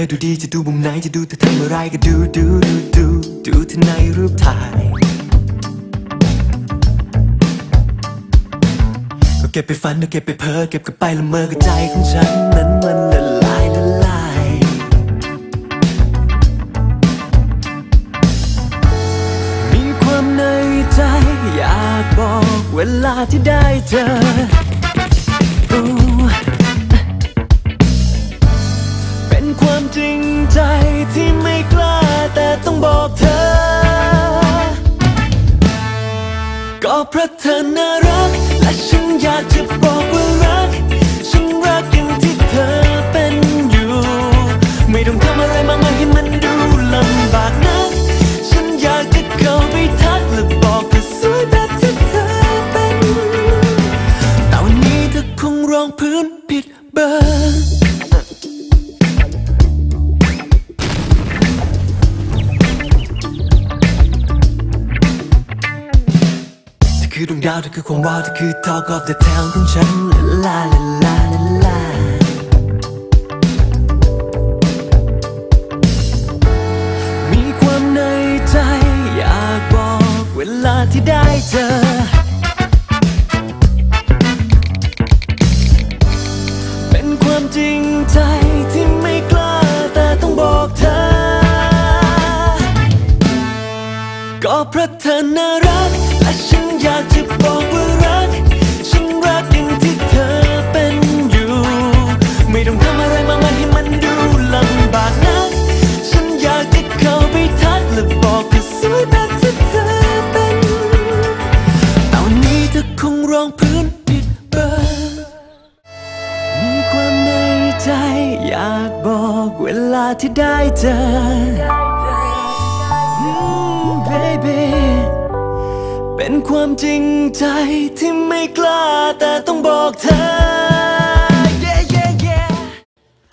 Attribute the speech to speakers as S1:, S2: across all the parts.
S1: อดูดีจะดูมุมไหนจะดูเธอทำอะไรก็ดูดูดูดูดูเธอในรูปถ่าย ก็เก็บไปฝันก็เก็บไปเพ้อเก็บกลับไปละเมอกับใจของฉันนั้นมันละลายละลายมีความในใจอยากบอกเวลาที่ได้เจอ บอกเธอ ก็เพราะเธอน่ารัก และฉันอยากจะบอกว่ารัก ฉันรักอย่างที่เธอเป็นอยู่ ไม่ต้องทำอะไรมากมายให้มันดูลำบากนักฉันอยากจะเข้าไปทักและบอกเธอสวยแบบที่เธอเป็นแต่วันนี้เธอคงรองพื้นผิดเบอร์ คือดวงดาวเธอคือความว้าวเธอคือ Talk of the Town ของฉันลาลาลาลาลามีความในใจอยากบอกเวลาที่ได้เจอ เป็นความจริงใจที่ไม่กล้าแต่ต้องบอกเธอ ก็เพราะเธอน่ารัก อะไรมากมายให้มันดูลำบากนักฉันอยากจะเข้าไปทักและบอกเธอสวยแบบที่เธอเป็นแต่วันนี้เธอคงร้องพื้นผิดเบอร์มีความในใจอยากบอกเวลาที่ได้เจออืม baby เป็นความจริงใจที่ไม่กล้าแต่ต้องบอกเธอ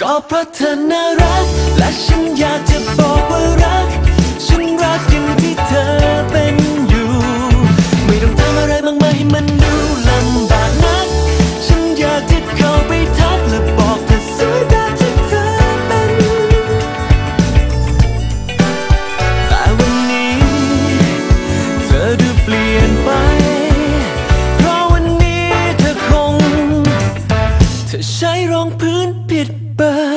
S1: ก็เพราะเธอน่ารัก และฉันอยากจะบอกว่ารัก ฉันรักอย่างที่เธอ but